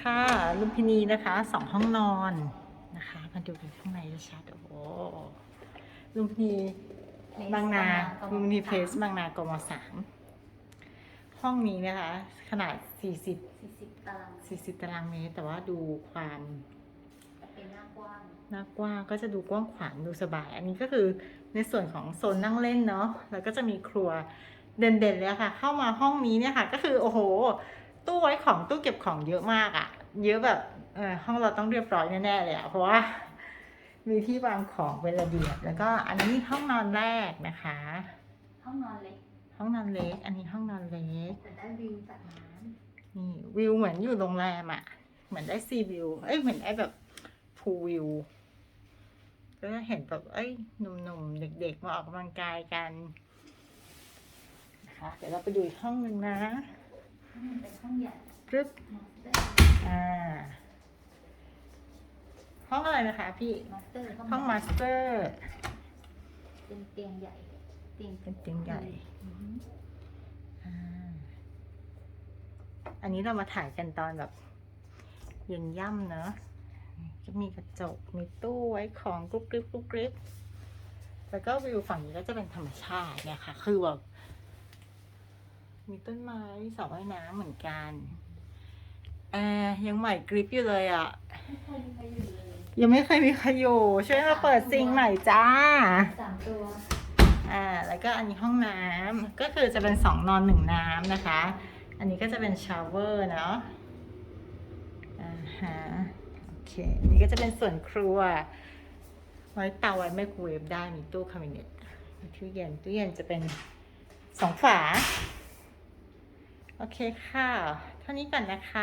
ค่ะลุมพินีนะคะสองห้องนอนนะคะมาดูกันข้างในชัดๆโอ้โหลุมพินีบางนาลุมพินีเพลสบางนากมสามห้องนี้นะคะ ขนาด 40สี่สิบตาราง40 ตารางเมตร แต่ว่าดูความแต่เป็นหน้ากว้างหน้ากว้างก็จะดูกว้างขวางดูสบาย อันนี้ก็คือในส่วนของโซนนั่งเล่นเนาะแล้วก็จะมีครัวเด่นๆเลยค่ะ เข้ามาห้องนี้เนี่ยค่ะ ก็คือโอ้โห ตู้ไว้ของตู้เก็บของเยอะมากอะ่ะ เยอะแบบเออห้องเราต้องเรียบร้อยแน่ๆเลยอะ่ะเพราะว่ามีที่วางของเป็นระเบียบแล้วก็อันนี้ห้องนอนแรกนะคะ ห้องนอนเล็กห้องนอนเล็ก อันนี้ห้องนอนเล็กแต่ได้วิวจากน้นี่วิวเหมือนอยู่โรงแรมอะ่ะ เหมือนได้ซีวิวเอ้ยเหมือนได้แบบพูลวิวก็จะเห็นแบบเอ้ยหนุ่มๆเด็ก ๆ มาออกกำลังกายกันนะคะเดี๋ยวเราไปดูอีกห้องหนึ่งนะำห้องมัน เป็นห้องใหญ่ปึ๊บมาสเตอร์อ่าห้องอะไรนะคะพี่ มาสเตอร์ห้องมาสเตอร์ เป็นเตียงใหญ่ เตียงเป็นเตียงใหญ่อืมอ่าอันนี้เรามาถ่ายกันตอนแบบ เย็นย่ำเนอะจะมีกระจก มีตู้ไว้ของกรุ๊ปกริบกรุ๊ปกริบแล้วก็วิวฝั่งนี้ก็จะเป็นธรรมชาติเนี่ยค่ะ คือแบบ มีต้นไม้มีสระว่ายน้ำเหมือนกันแอร์ยังใหม่กริบอยู่เลยอะไม่ค่อยมีใครอยู่เลยยังไม่เคยมีใครอยู่ช่วยมาเปิดซิงค์หน่อยจ้า สามตัวอ่า แล้วก็อันนี้ห้องน้ำก็คือจะเป็นสองนอนหนึ่งน้ำนะคะ อันนี้ก็จะเป็นชาวเวอร์เนาะอ่าฮะโอเคอันนี้ก็จะเป็นส่วนครัว ไว้เตาไว้ไมโครเวฟได้มีตู้คาบิเนตมีตู้เย็นตู้เย็นจะเป็นสองฝา โอเคค่ะ เท่านี้ก่อนนะคะ